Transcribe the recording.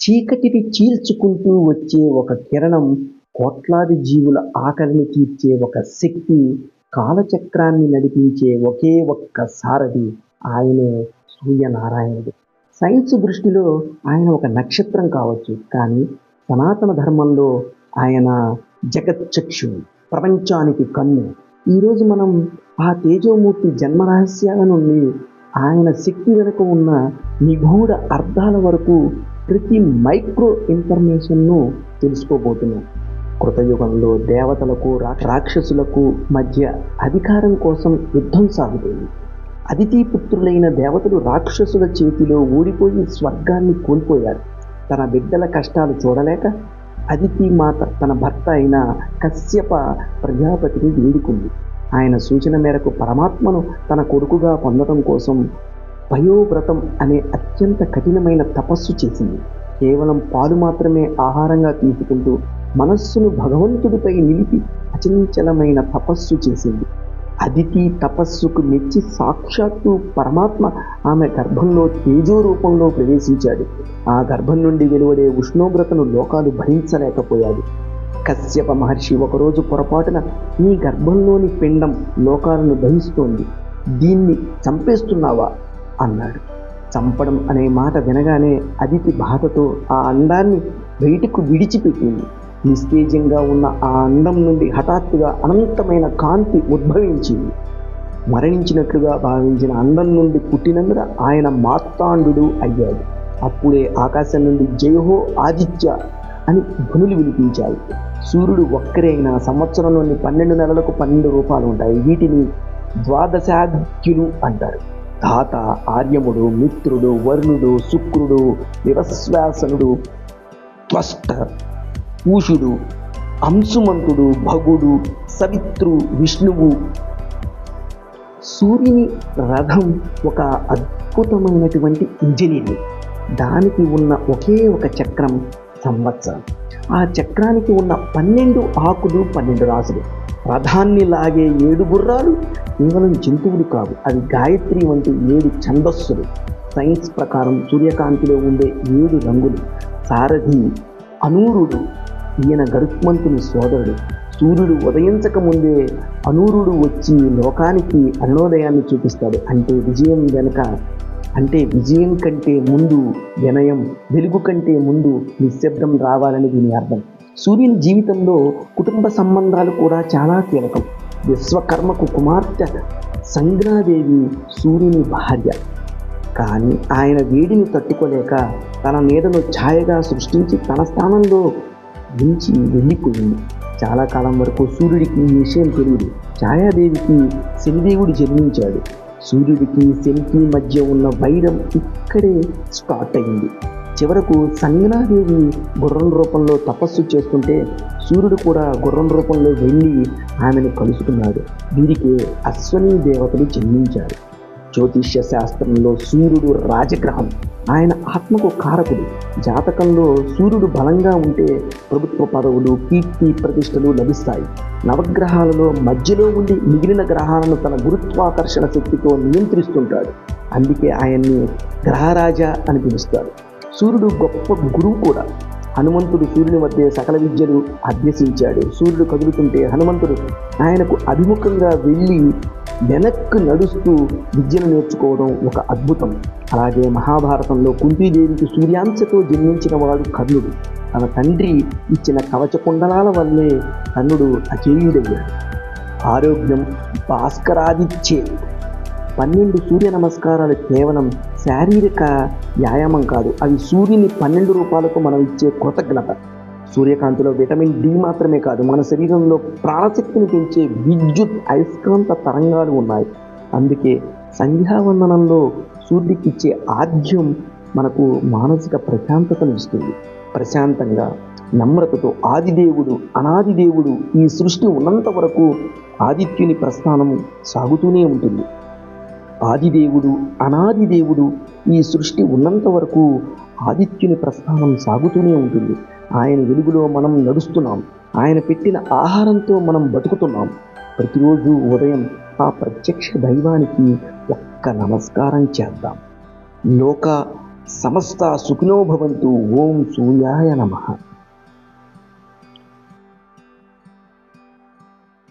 చీకటిని చీల్చుకుంటూ వచ్చే ఒక కిరణం కోట్లాది జీవుల ఆకలిని తీర్చే ఒక శక్తి కాలచక్రాన్ని నడిపించే ఒకే ఒక్క సారథి ఆయనే సూర్యనారాయణుడు. సైన్స్ దృష్టిలో ఆయన ఒక నక్షత్రం కావచ్చు కానీ సనాతన ధర్మంలో ఆయన జగచ్చక్షుడు ప్రపంచానికి కన్ను. ఈరోజు మనం ఆ తేజోమూర్తి జన్మరహస్యాల నుండి ఆయన శక్తి వెనుక ఉన్న నిగూఢ అర్థాల వరకు ప్రతి మైక్రో ఇన్ఫర్మేషన్ను తెలుసుకోబోతున్నాం. కృతయుగంలో దేవతలకు రా- రాక్షసులకు మధ్య అధికారం కోసం యుద్ధం సాగుతుంది. అదితి పుత్రులైన దేవతలు రాక్షసుల చేతిలో ఓడిపోయి స్వర్గాన్ని కోల్పోయారు. తన బిడ్డల కష్టాలు చూడలేక అదితి మాత తన భర్త అయిన కశ్యప ప్రజాపతిని వేడుకుంది. ఆయన సూచన మేరకు పరమాత్మను తన కొడుకుగా పొందడం కోసం వయోవ్రతం అనే అత్యంత కఠినమైన తపస్సు చేసింది. కేవలం పాలు మాత్రమే ఆహారంగా తీసుకుంటూ మనస్సును భగవంతుడిపై నిలిపి అచంచలమైన తపస్సు చేసింది. అదితి తపస్సుకు మెచ్చి సాక్షాత్తు పరమాత్మ ఆమె గర్భంలో తేజో రూపంలో ప్రవేశించాడు. ఆ గర్భం నుండి వెలువడే ఉష్ణోగ్రతను లోకాలు భరించలేకపోయాడు కశ్యప మహర్షి ఒకరోజు పొరపాటున నీ గర్భంలోని పిండం లోకాలను దహిస్తోంది. దీన్ని చంపేస్తున్నావా? అన్నాడు. చంపడం అనే మాట వినగానే అదితి బాధతో ఆ అండాన్ని బయటకు విడిచిపెట్టింది. నిస్తేజంగా ఉన్న ఆ అందం నుండి హఠాత్తుగా అనంతమైన కాంతి ఉద్భవించింది. మరణించినట్లుగా భావించిన అందం నుండి పుట్టినందున ఆయన మాత్తాండు అయ్యాడు. అప్పుడే ఆకాశం నుండి జయహో ఆదిత్య అని ధ్వనులు వినిపించాయి. సూర్యుడు ఒక్కరే అయిన సంవత్సరంలోని పన్నెండు నెలలకు పన్నెండు రూపాలు ఉంటాయి. వీటిని ద్వాదశాద్యులు అంటారు. ధాత ఆర్యముడు మిత్రుడు వరుణుడు శుక్రుడు నిరశ్వాసనుడు త్వష్ట పూషుడు అంశుమంతుడు భగుడు సవిత్రు విష్ణువు. సూర్యుని రథం ఒక అద్భుతమైనటువంటి ఇంజనీరింగ్ దానికి ఉన్న ఒకే ఒక చక్రం సంవత్సరం. ఆ చక్రానికి ఉన్న పన్నెండు ఆకులు పన్నెండు రాసులు. రథాన్ని లాగే ఏడు గుర్రాలు కేవలం జంతువులు కావు. అవి గాయత్రి వంటి ఏడు ఛందస్సులు. సైన్స్ ప్రకారం సూర్యకాంతిలో ఉండే ఏడు రంగులు. సారథి అనూరుడు ఈయన గరుత్మంతుని సోదరుడు. సూర్యుడు ఉదయించక ముందే అనూరుడు వచ్చి లోకానికి అరుణోదయాన్ని చూపిస్తాడు. అంటే విజయం వెనుక అంటే విజయం కంటే ముందు వినయం వెలుగు కంటే ముందు నిశ్శబ్దం రావాలని దీని అర్థం. సూర్యుని జీవితంలో కుటుంబ సంబంధాలు కూడా చాలా కీలకం. విశ్వకర్మకు కుమార్తె సంగ్రాదేవి సూర్యుని భార్య. కానీ ఆయన వేడిని తట్టుకోలేక తన నీడను ఛాయగా సృష్టించి తన స్థానంలో ఉంచి వెళ్ళిపోయింది. చాలా కాలం వరకు సూర్యుడికి ఈ విషయం తెలియదు. ఛాయాదేవికి శనిదేవుడు జన్మించాడు. సూర్యుడికి శనికి మధ్య ఉన్న వైరం ఇక్కడే స్టార్ట్ అయింది. చివరకు సంగనాదేవి గుర్రం రూపంలో తపస్సు చేస్తుంటే సూర్యుడు కూడా గుర్రం రూపంలో వెళ్ళి ఆమెను కలుసుకున్నాడు. వీరికి అశ్వని దేవతలు జన్మించారు. జ్యోతిష్య శాస్త్రంలో సూర్యుడు రాజగ్రహం. ఆయన ఆత్మకు కారకుడు. జాతకంలో సూర్యుడు బలంగా ఉంటే ప్రభుత్వ పదవులు కీర్తి ప్రతిష్టలు లభిస్తాయి. నవగ్రహాలలో మధ్యలో ఉండి మిగిలిన గ్రహాలను తన గురుత్వాకర్షణ శక్తితో నియంత్రిస్తుంటాడు. అందుకే ఆయన్ని గ్రహరాజా అని పిలుస్తారు. సూర్యుడు గొప్ప గురువు కూడా. హనుమంతుడు సూర్యుని మధ్య సకల విద్యలు అభ్యసించాడు. సూర్యుడు కదులుతుంటే హనుమంతుడు ఆయనకు అభిముఖంగా వెళ్ళి వెనక్కు నడుస్తూ విద్యను నేర్చుకోవడం ఒక అద్భుతం. అలాగే మహాభారతంలో కుంతీదేవికి సూర్యాంశతో జన్మించిన వాడు కర్ణుడు. తన తండ్రి ఇచ్చిన కవచ కుండలాల వల్లే కర్ణుడు అజేయుడయ్యాడు. ఆరోగ్యం భాస్కరాదిచ్చే పన్నెండు సూర్య నమస్కారాలు కేవలం శారీరక వ్యాయామం కాదు అవి సూర్యుని పన్నెండు రూపాయలకు మనం ఇచ్చే కృతజ్ఞత సూర్యకాంతిలో విటమిన్ డి మాత్రమే కాదు మన శరీరంలో ప్రాణశక్తిని పెంచే విద్యుత్ అయస్కాంత తరంగాలు ఉన్నాయి. అందుకే సంధ్యావందనంలో సూర్యుడికి ఇచ్చే ఆద్యం మనకు మానసిక ప్రశాంతతను ఇస్తుంది. ప్రశాంతంగా నమ్రతతో ఆదిదేవుడు అనాది దేవుడు ఈ సృష్టి ఉన్నంత వరకు ఆదిత్యుని ప్రస్థానం సాగుతూనే ఉంటుంది. ఆదిదేవుడు అనాది దేవుడు ఈ సృష్టి ఉన్నంత వరకు ఆదిత్యుని ప్రస్థానం సాగుతూనే ఉంటుంది. ఆయన వెలుగులో మనం నడుస్తున్నాం. ఆయన పెట్టిన ఆహారంతో మనం బతుకుతున్నాం. ప్రతిరోజు ఉదయం ఆ ప్రత్యక్ష దైవానికి ఒక్క నమస్కారం చేద్దాం. లోక సమస్త సుఖినోభవంతు ఓం సూర్యాయ నమః.